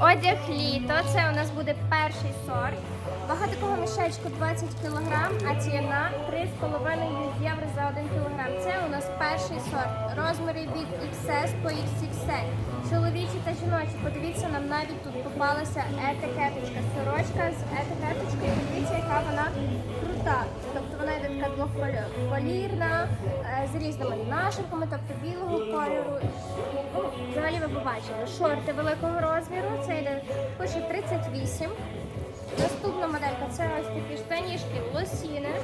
Одяг літо. Це у нас буде перший сорт. Вага такого мішечку 20 кг, а ціна 3,5 євро за 1 кг. Це у нас перший сорт. Розміри від XS по XXL. Чоловічі та жіночі. Подивіться, нам навіть тут попалася етикеточка. Сорочка з етикеточкою. Подивіться, яка вона крута. Тобто вона йде така двохколірна, е, з різними нашивками, тобто білого кольору. Ну, Ви побачили. Шорти великого розміру. Це йде пише 38. Наступна моделька це ось такі штанішки лосіни.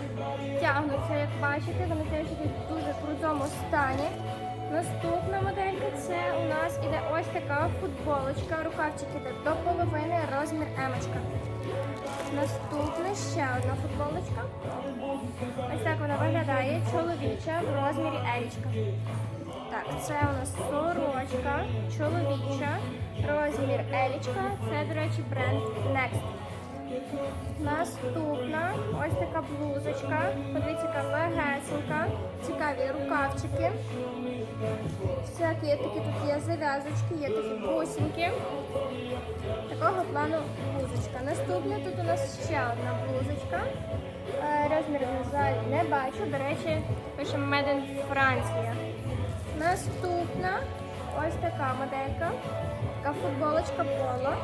Тягнуться, як бачите, вони теж в дуже крутому стані. Наступна моделька це у нас іде ось така футболочка. Рукавчик іде до половини, розмір емочка. Наступна ще одна футболочка. Ось так вона виглядає. Чоловіча в розмірі елічка. Це у нас сорочка, чоловіча, розмір елічка. Це, до речі, бренд Next. Наступна ось така блузочка. Подивіться, яка легесенька, цікаві рукавчики. Всякі такі тут є зав'язочки, є такі бусинки. Такого плану блузочка. Наступна тут у нас ще одна блузочка. Е, Розмір на жаль не бачу. До речі, пише Made in Франція. Наступна ось така моделька. Така футболочка поло.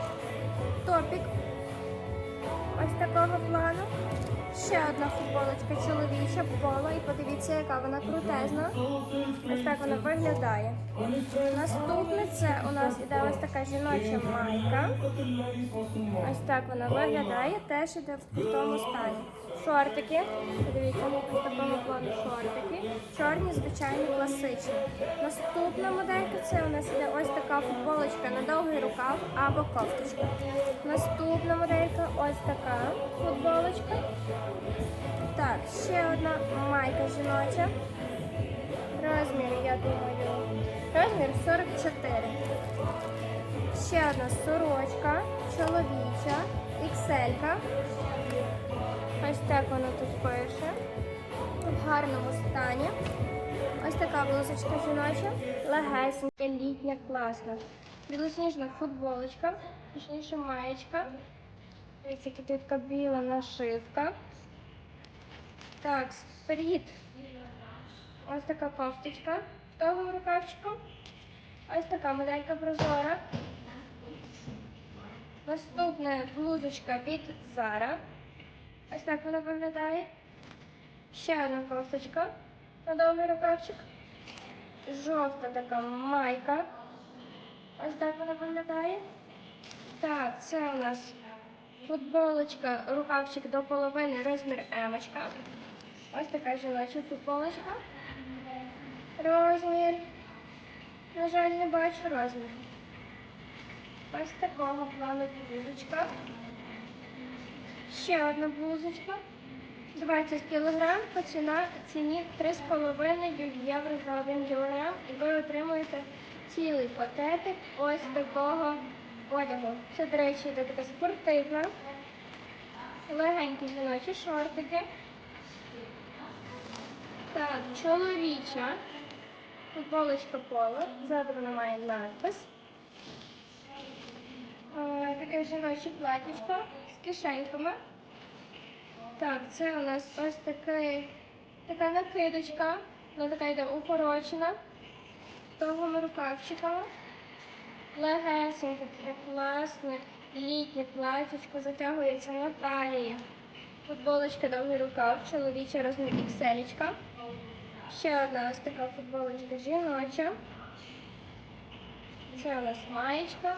Топік ось такого плану. Ще одна футболочка чоловіча поло. І подивіться, яка вона крутезна. Ось так вона виглядає. Наступне це у нас іде ось така жіноча майка. Ось так вона виглядає, теж іде в крутому стані. Шортики. Подивіться, ось такого плану шортики. Чорні, звичайні, класичні. Наступна моделька це у нас іде ось така футболочка на довгий рукав або кофточка. Наступна моделька ось така футболочка. Так, ще одна майка жіноча. Розмір, я думаю, розмір 44. Ще одна сорочка, чоловіча, XL. Ось так воно тут пише. В гарному стані. Ось така блузочка жіноча, легесенька, літня, класна. Білосніжна футболочка, точніше маєчка. Ось така біла нашивка. Так, вперед. Ось така кофточка з довгим рукавчиком. Ось така моделька прозора. Наступна блузочка від Zara. Ось так вона виглядає. Ще одна кофточка на довгий рукавчик. Жовта така майка. Ось так вона виглядає. Так, це у нас футболочка, рукавчик до половини, розмір емочка. Ось така жіноча футболочка. Розмір. На жаль, не бачу розмір. Ось такого плану блузочка. Ще одна блузочка. 20 кг, по ціні 3,5 євро за 1 кг. І ви отримуєте цілий пакетик ось такого одягу. Це, до речі, йде така спортивна, легенькі жіночі шортики. Так, чоловіча. Футболочка поло. Ззаду вона має надпис. Е, Таке жіноче платічко кишеньками. Так, це у нас ось такий, така накидочка. Вона така йде укорочена. Довгими рукавчиками. Легесеньке, таке класне, літнє платічко затягується на талії. Футболочка довгий рукав, чоловіча розмір XL. Ще одна ось така футболочка жіноча. Це у нас маєчка.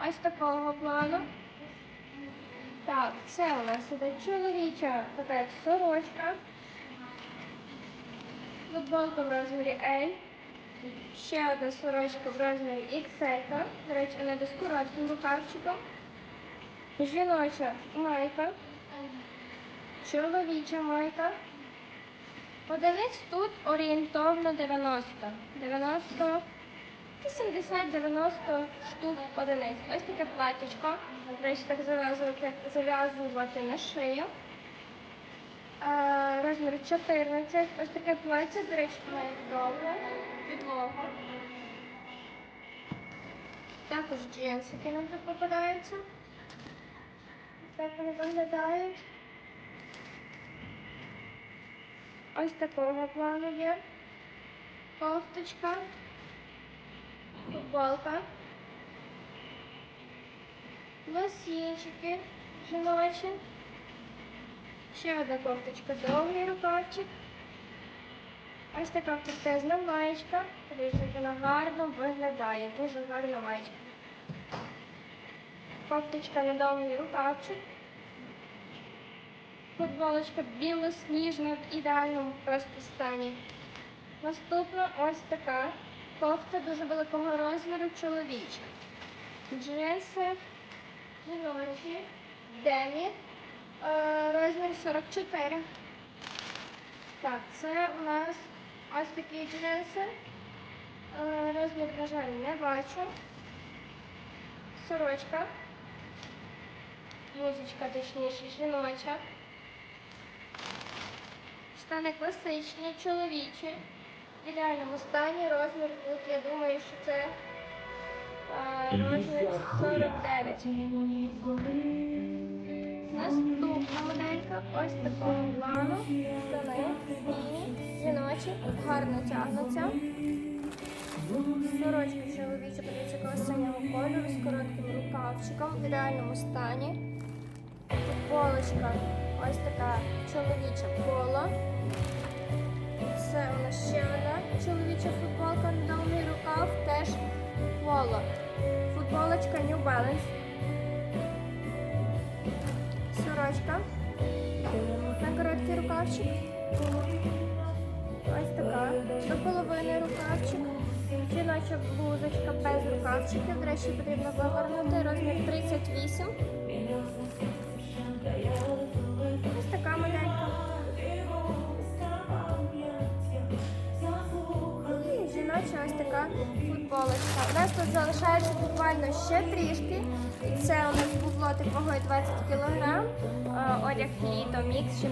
Ось такого плану. Так, це у нас іде чоловіча така сорочка. Футболка в розмірі L. Ще одна сорочка в розмірі XL. До речі, вона йде з коротким рукавчиком. Жіноча майка. Чоловіча майка. Одиниць тут орієнтовно 90. 90, 80-90 штук одиниць. Ось таке платічко. Речі, так зав'язувати, зав'язувати на шию. Е, розмір 14. Ось таке плаття, до речі, має довго, підлогу. Також джинсики нам тут попадаються. Так вони виглядають. Ось такого плану є. Кофточка. Футболка. Лосінчики жіночі. Ще одна кофточка, довгий рукавчик. Ось така кортезна маєчка. Дивіться, вона гарно виглядає. Дуже гарна маєчка. Кофточка на довгий рукавчик. Футболочка білосніжна в ідеальному просто стані. Наступна ось така кофта дуже великого розміру чоловіча. Джинси жіночі, демі, е, розмір 44. Так, це у нас ось такі джинси. Е, Розмір, на жаль, не бачу. Сорочка. Музичка, точніше, жіноча. Штани класичні, чоловічі. В ідеальному стані розмір тут, я думаю, що це розмір 49. Наступна моделька ось такого плану. Штани жіночі, гарно тягнуться. Сорочка чоловіча, подивіться, якого синього кольору з коротким рукавчиком в ідеальному стані. Футболочка ось така чоловіча поло. Це у нас ще одна чоловіча футболка, довгий рукав, теж поло. Футболочка New Balance. Сорочка. На короткий рукавчик. Ось така. До половини рукавчик. Жіноча блузочка без рукавчиків. До речі, потрібно вивернути. Розмір 38. І ось така футболочка. У нас тут залишається буквально ще трішки. Це у нас було типової вагою 20 кг. Одяг літо мікс жіночий.